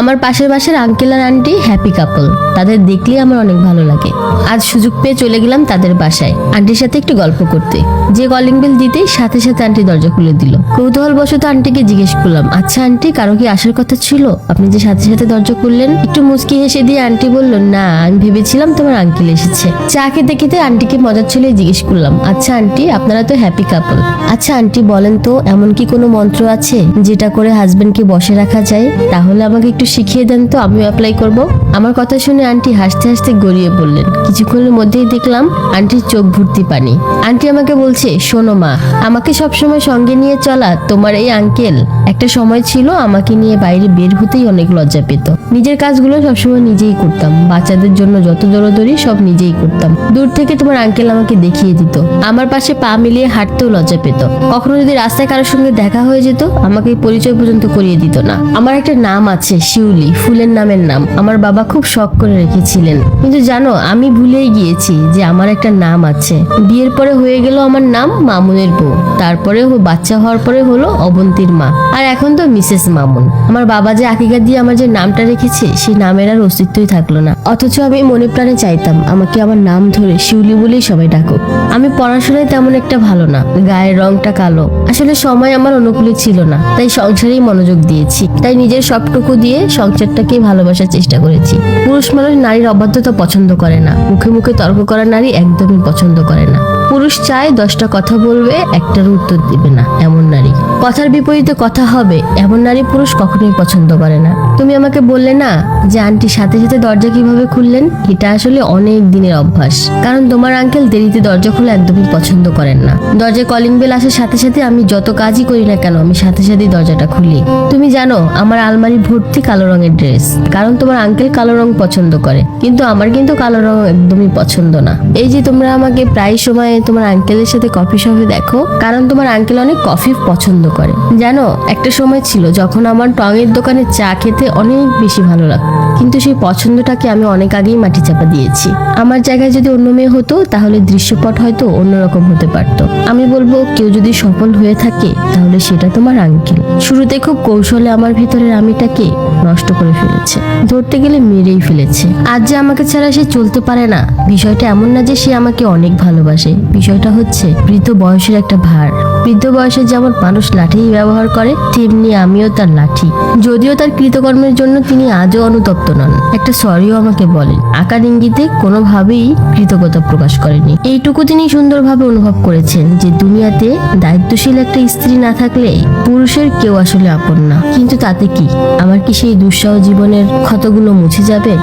আমার পাশের বাসার আঙ্কেল আর আন্টি হ্যাপি কাপল তাদের দেখলেই আমার অনেক ভালো লাগে। আজ সুযোগ পেয়ে চলে গেলাম তাদের বাসায়। আন্টির সাথে একটু গল্প করতে। যে কলিং বেল দিতেই সাথে সাথে আন্টি দরজা খুলে দিল। কৌতূহল বশত আন্টিকে জিজ্ঞেস করলাম আচ্ছা আন্টি কারও কি আসার কথা ছিল? আপনি যে সাথে সাথে দরজা খুললেন? একটু মুচকি হেসে দিয়ে আন্টি বলল, না, আমি ভেবেছিলাম তোমার আঙ্কেল এসেছে। চা খেতে খেতে আন্টিকে মজার ছলে জিজ্ঞেস করলাম আচ্ছা আন্টি আপনারা তো হ্যাপি কাপল আচ্ছা আন্টি বলেন তো, এমন কি কোনো মন্ত্র আছে যেটা করে হাজবেন্ডকে বসে রাখা যায়? তাহলে আমাকে একটু শিখিয়ে দেন তো, আমিও অ্যাপ্লাই করব। আমার কথা শুনে আন্টি হাসতে হাসতে গড়িয়ে বললেন। কিছুক্ষণের মধ্যেই দেখলাম আন্টির চোখ ভর্তি পানি। আন্টি আমাকে বলছে, শোনো মা, আমাকে সবসময় সঙ্গে নিয়ে চলা তোমার এই আঙ্কেল একটা সময় ছিল আমাকে নিয়ে বাইরে বের হতেই অনেক লজ্জা পেত। নিজের কাজগুলো সবসময় নিজেই করতাম। বাচ্চাদের জন্য যত দৌড়দৌড়ি, সব নিজেই করতাম। দূর থেকে তোমার আঙ্কেল আমাকে দেখিয়ে দিত। আমার পাশে পা মিলিয়ে হাঁটতেও লজ্জা পেত। কখনো যদি রাস্তায় কারোর সঙ্গে দেখা হয়ে যেত, আমাকে পরিচয় পর্যন্ত করিয়ে দিত না। আমার একটা নাম আছে শিউলি, ফুলের নামের নাম। আমার বাবা খুব শখ করে রেখেছিলেন। কিন্তু জানো, আমি ভুলেই গিয়েছি যে আমার একটা নাম আছে। বিয়ের পরে হয়ে গেল আমার নাম মামুনের বউ। তারপরে বাচ্চা হওয়ার পরে হলো অবন্তীর মা। আর এখন তো মিসেস মামুন। আমার বাবা যে আকিকা দিয়ে আমার যে নামটা রেখেছে, সেই নামের আর অস্তিত্বই থাকল না। অথচ আমি মনে প্রাণে চাইতাম, আমাকে আমার নাম ধরে শিউলি বলেই সবাই ডাকুক। আমি পড়াশোনায় তেমন একটা ভালো না। গায়ের রংটা কালো। আসলে সময় আমার অনুকূলে ছিল না। তাই সংসারেই মনোযোগ দিয়েছি। তাই নিজের সবটুকু দিয়ে সংসারটাকে ভালোবাসার চেষ্টা করেছি। পুরুষ মানুষ নারীর অবাধ্যতা পছন্দ করে না। মুখে মুখে তর্ক করা নারী একদমই পছন্দ করে না। পুরুষ চায় দশটা কথা বলবে একটার উত্তর দিবে না, এমন নারী। কথার বিপরীতে কথা হবে, এমন নারী পুরুষ কখনোই পছন্দ করে না। তুমি আমাকে বললে না যে আন্টি সাথে সাথে দরজা কীভাবে খুললেন? এটা আসলে অনেক দিনের অভ্যাস। কারণ তোমার আঙ্কেল দেরিতে দরজা খুলে একদমই পছন্দ করেন না। দরজায় কলিং বেল আসার সাথে সাথে আমি যত কাজই করি না কেন, আমি সাথে সাথেই দরজাটা খুলি। তুমি জানো, আমার আলমারি ভর্তি কালো রঙের ড্রেস কারণ তোমার আঙ্কেল কালো রং পছন্দ করে, কিন্তু আমার কিন্তু কালো রং একদমই পছন্দ না। এই যে তোমরা আমাকে প্রায় সময় তোমার আঙ্কেলের সাথে কফি শপে দেখো, কারণ তোমার আঙ্কেল অনেক কফি পছন্দ করে। জানো, একটা সময় ছিল যখন আমার টঙের দোকানে চা খেতে অনেক বেশি ভালো লাগতো। কিন্তু সেই পছন্দটাকে আমি অনেক আগেই মাটি চাপা দিয়েছি। আমার জায়গায় যদি অন্য মেয়ে হতো, তাহলে দৃশ্যপট হয়তো অন্যরকম হতে পারতো। আমি বলব, কেউ যদি সফল হয়ে থাকে, তাহলে সেটা তোমার আঙ্কেল। শুরুতে খুব কৌশলে আমার ভিতরের আমিটাকে নষ্ট করে ফেলেছে। ধরতে গেলে মেরেই ফেলেছে। আজ যে আমাকে ছাড়া সে চলতে পারে না, বিষয়টা এমন না যে সে আমাকে অনেক ভালোবাসে। বিষয়টা হচ্ছে, বৃদ্ধ বয়সের একটা ভার। বৃদ্ধ বয়সে যেমন মানুষ লাঠি ব্যবহার করে, তেমনি আমিও তার লাঠি। যদিও তার কৃতকর্মের জন্য তিনি আজও অনুতপ্ত নন একটা সরিও আমাকে বলেন আকার ইঙ্গিতে কোনোভাবেই কৃতজ্ঞতা প্রকাশ করেনি। এইটুকু তিনি সুন্দরভাবে অনুভব করেছেন যে দুনিয়াতে দায়িত্বশীল একটা স্ত্রী না থাকলে পুরুষের কেউ আসলে আপন না। কিন্তু তাতে কি? আমার কি সেই দুঃসহ জীবনের ক্ষতগুলো মুছে যাবে?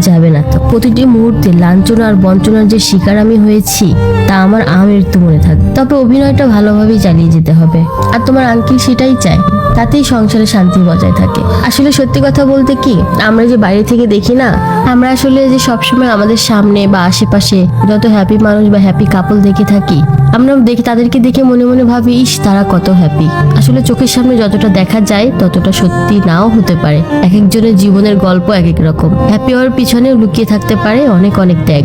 যাবে না তো। প্রতিটি মুহূর্তে লাঞ্ছনা আর বঞ্চনার যে শিকার আমি হয়েছি, তা আমার আমৃত্যু মনে থাকবে তবে অভিনয়টা ভালোভাবেই চালিয়ে যেতে হবে। আর তোমার আঙ্কিল সেটাই চায়, তাতেই সংসারে শান্তি বজায় থাকে। আসলে সত্যি কথা বলতে কি, আমরা যে বাইরে থেকে দেখি না, আমরা আসলে যে সবসময় আমাদের সামনে বা আশেপাশে যত হ্যাপি মানুষ বা হ্যাপি কাপল দেখে থাকি, আমরা দেখি তাদেরকে দেখে মনে মনে ভাবি, ইস, তারা কত হ্যাপি আসলে চোখের সামনে যতটা দেখা যায়, ততটা সত্যি নাও হতে পারে। এক একজনের জীবনের গল্প এক এক রকম। হ্যাপি হওয়ার পিছনে লুকিয়ে থাকতে পারে অনেক অনেক ত্যাগ।